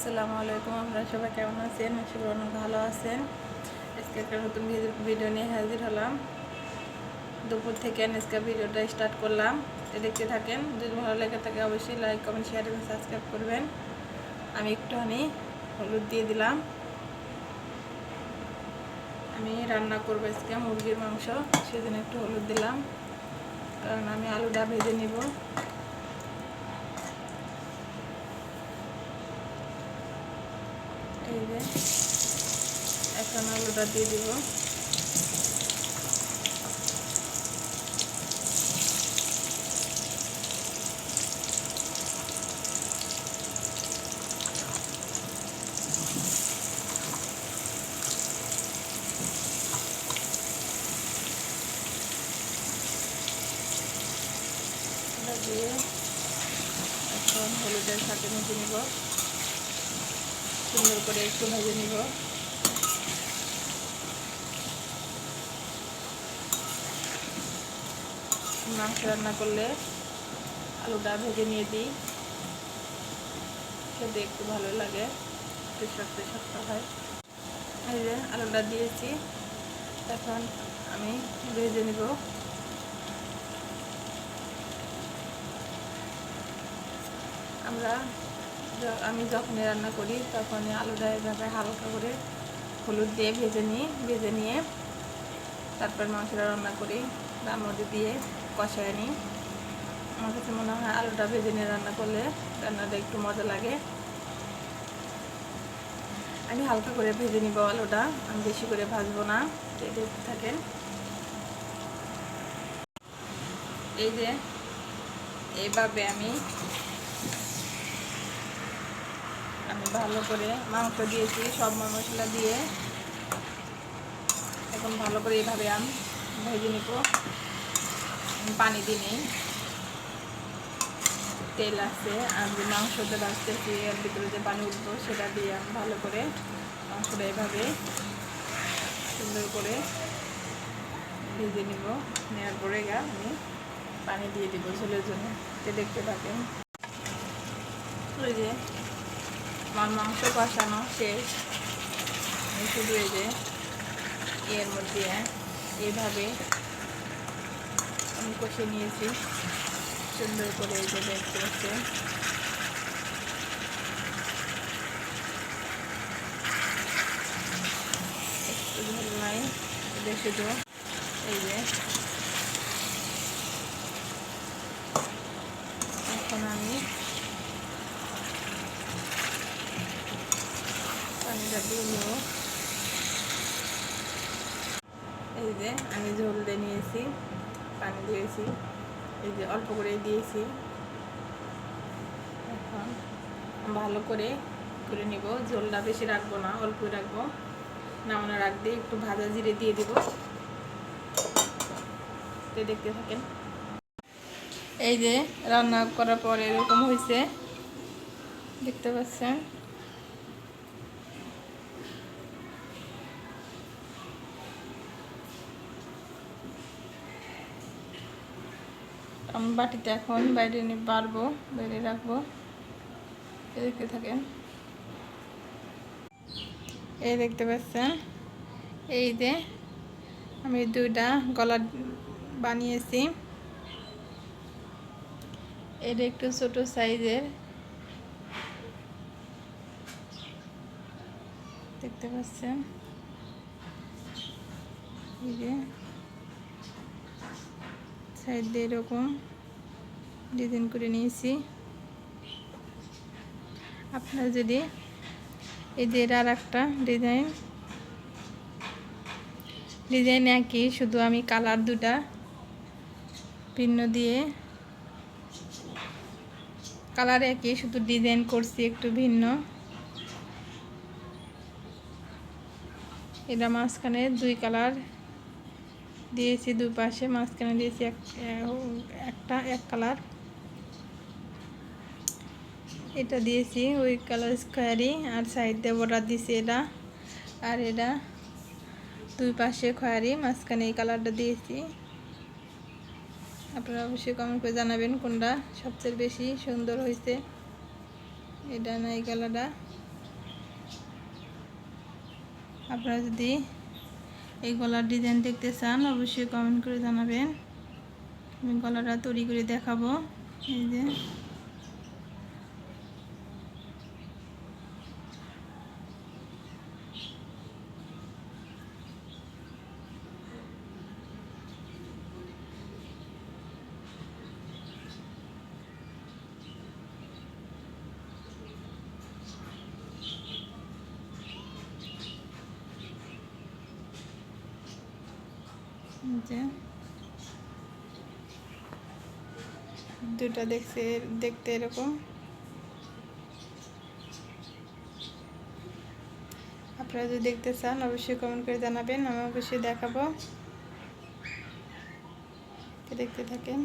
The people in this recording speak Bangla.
আসসালামু আলাইকুম, আপনারা সবাই কেমন আছেন? আশা করি অনেক ভালো আছেন। আজকে একটা নতুন ভিডিও- নিয়ে হাজির হলাম। দুপুর থেকে আজকে ভিডিওটা স্টার্ট করলাম। দেখতে থাকেন, যদি ভালো লেগে থাকে অবশ্যই লাইক কমেন্ট শেয়ার এবং সাবস্ক্রাইব করবেন। আমি একটুখানি হলুদ দিয়ে দিলাম। আমি রান্না করব আজকে মুরগির মাংস সেদিন একটু হলুদ দিলাম। কারণ আমি আলুটা ভেজে নিব। এই যে এখন আলুটা দিয়ে দিব। এখন হলুদের সাথে মেখে নিব। সুন্দর করে একটু ভেজে নিব। মাংস রান্না করলে আলুটা ভেজে নিয়ে দিই। খেতে একটু ভালো লাগে, একটু শক্ত শক্ত হয়। যে আলুটা দিয়েছি, এখন আমি ভেজে নিব। আমরা আমি যখনই রান্না করি তখনই আলুটা এভাবে হালকা করে হলুদ দিয়ে ভেজে নিই, ভেজে নিয়ে তারপর মাংসটা রান্না করি, তার মধ্যে দিয়ে কষায় নিই। আমার কাছে মনে হয় আলুটা ভেজে নিয়ে রান্না করলে রান্নাটা একটু মজা লাগে। আমি হালকা করে ভেজে নিব আলুটা, আমি বেশি করে ভাজবো না থাকেন। এই যে এইভাবে আমি আমি ভালো করে মাংস দিয়েছি, সব মশলা দিয়ে। এখন ভালো করে এইভাবে আমি ভেজে নিব। পানি দিয়ে নিই। তেল আছে, আর যে মাংসটা ভাজতেছি, এর ভিতরে যে পানি উঠবো, সেটা দিয়ে আমি ভালো করে মাংসটা এভাবে সুন্দর করে ভেজে নিব। নেওয়ার পরে গা আমি পানি দিয়ে দিব ঝোলের জন্য। দেখতে থাকেন। ওই যে আমার মাংস কষানো শেষ। শুধু এই যে এর মধ্যে এভাবে আমি কষে নিয়েছি। সুন্দর করে এই যে দেখতে পাচ্ছে একটু এটা শুধু এই যে এখন আমি পানিটা এই যে আমি ঝোল দিয়ে নিয়েছি, পানি দিয়েছি, এই যে অল্প করে দিয়েছি। এখন ভালো করে করে নিব। ঝোলটা বেশি রাখব না অল্প রাখব। নামানো রাখ দিয়ে একটু ভাজা জিরে দিয়ে দিব। তো দেখতে থাকেন। এই যে রান্না করার পরে এরকম হয়েছে। দেখতে পাচ্ছেন? বাটিতে এখন বাইরে নিয়ে বাড়বো, বাইরে রাখব। দেখতে থাকেন। এই দেখতে পাচ্ছেন? এই যে আমি দুইটা গলা বানিয়েছি। এটা একটু ছোট সাইজের। দেখতে পাচ্ছেন? এই যে সাইড দিয়ে এরকম। ডিজাইন করে নিয়েছি। আপনার যদি এই যে আর একটা ডিজাইন ডিজাইন একই, শুধু আমি কালার দুটা ভিন্ন দিয়ে কালার একই, শুধু ডিজাইন করছি একটু ভিন্ন। এটা মাঝখানে দুই কালার দিয়েছি দুপাশে, মাঝখানে দিয়েছি এক একটা এক কালার। এটা দিয়েছি ওই কালার স্কোয়ারই আর সাইড দিয়ে বর্ডার দিয়েছি এটা। আর এটা দুই পাশে খয়ারি, মাঝখানে এই কালারটা দিয়েছি। আপনারা অবশ্যই কমেন্ট করে জানাবেন কোনটা সবচেয়ে বেশি সুন্দর হয়েছে। এটা না এই কালারটা। আপনারা যদি এই গলার ডিজাইন দেখতে চান, অবশ্যই কমেন্ট করে জানাবেন। আমি গলাটা তৈরি করে দেখাবো। এই যে। যে দুটা দেখছে, দেখতে এরকম। আপনারা যদি দেখতে চান, অবশ্যই কমেন্ট করে জানাবেন, আমি অবশ্যই দেখাবো। দেখতে থাকেন।